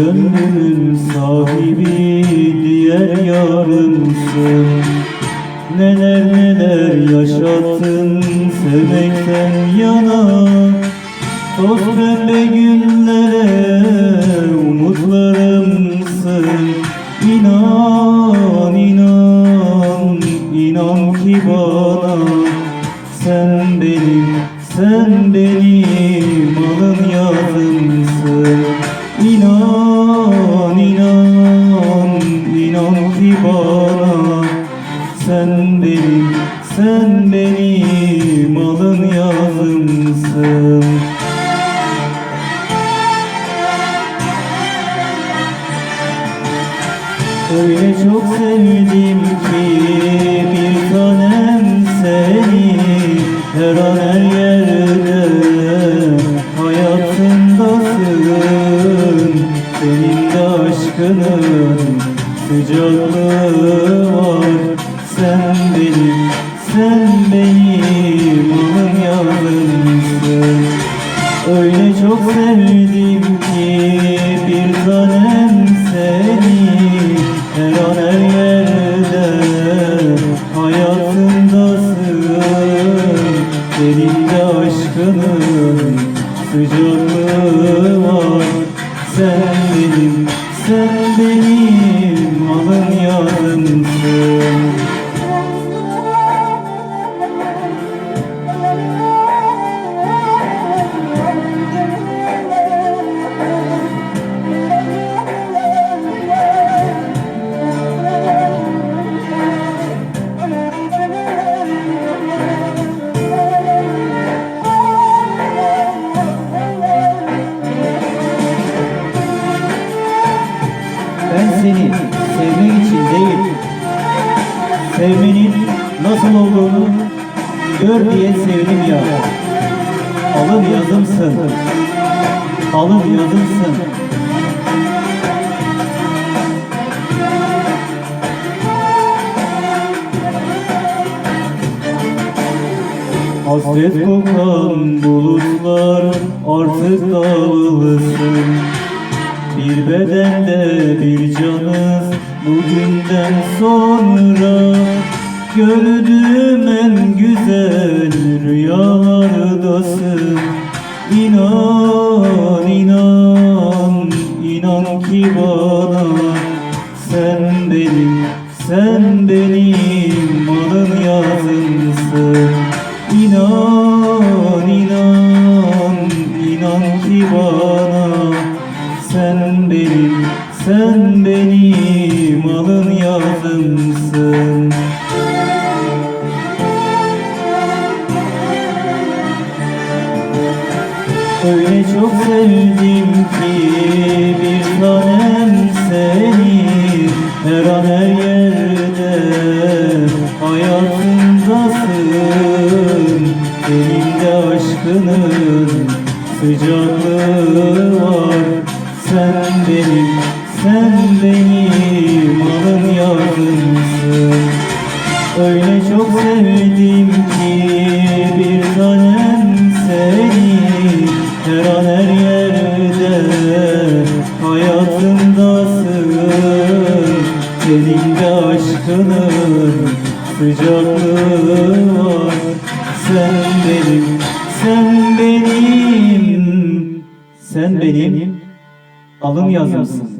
Gönlümün sahibi diğer yarımsın Neler neler yaşattın sevmekten yana. Toz pembe günlere umutlarımsın. İnan inan inan ki bana. Sen benim sen benim alın yazımsın Öyle çok sevdim ki bir tanem seni. Her an her yerde hayatımdasın Senin de aşkının sıcaklığı var. Sen benim, sen benim alın yazımsın Öyle çok sevdim ki bir tanem benim, sen benim alın yazımsın Ben seni sevmek için değil, sevmenin nasıl olduğunu gör diye sevdim ya. Alın yazımsın, alın yazımsın. Hasret kokan bulutlar artık dağılsın bedende bir canız. Bugünden sonra Gördüğüm en güzel rüyalardasın İnan, inan, inan ki bana Sen benim, sen benim alın yazımsın İnan, inan, inan ki bana sen benim, sen benim alın yazımsın Öyle çok sevdim ki bir tanem seni Her an her yerde hayatımdasın. Benim de aşkının sıcaklığı var Sen benim, sen benim alın yazımsın Öyle çok sevdim ki bir tanem seni Her an her yerde hayatımdasın Senin de aşkının sıcaklığı var. Sen benim, sen benim, sen benim alın yazımsın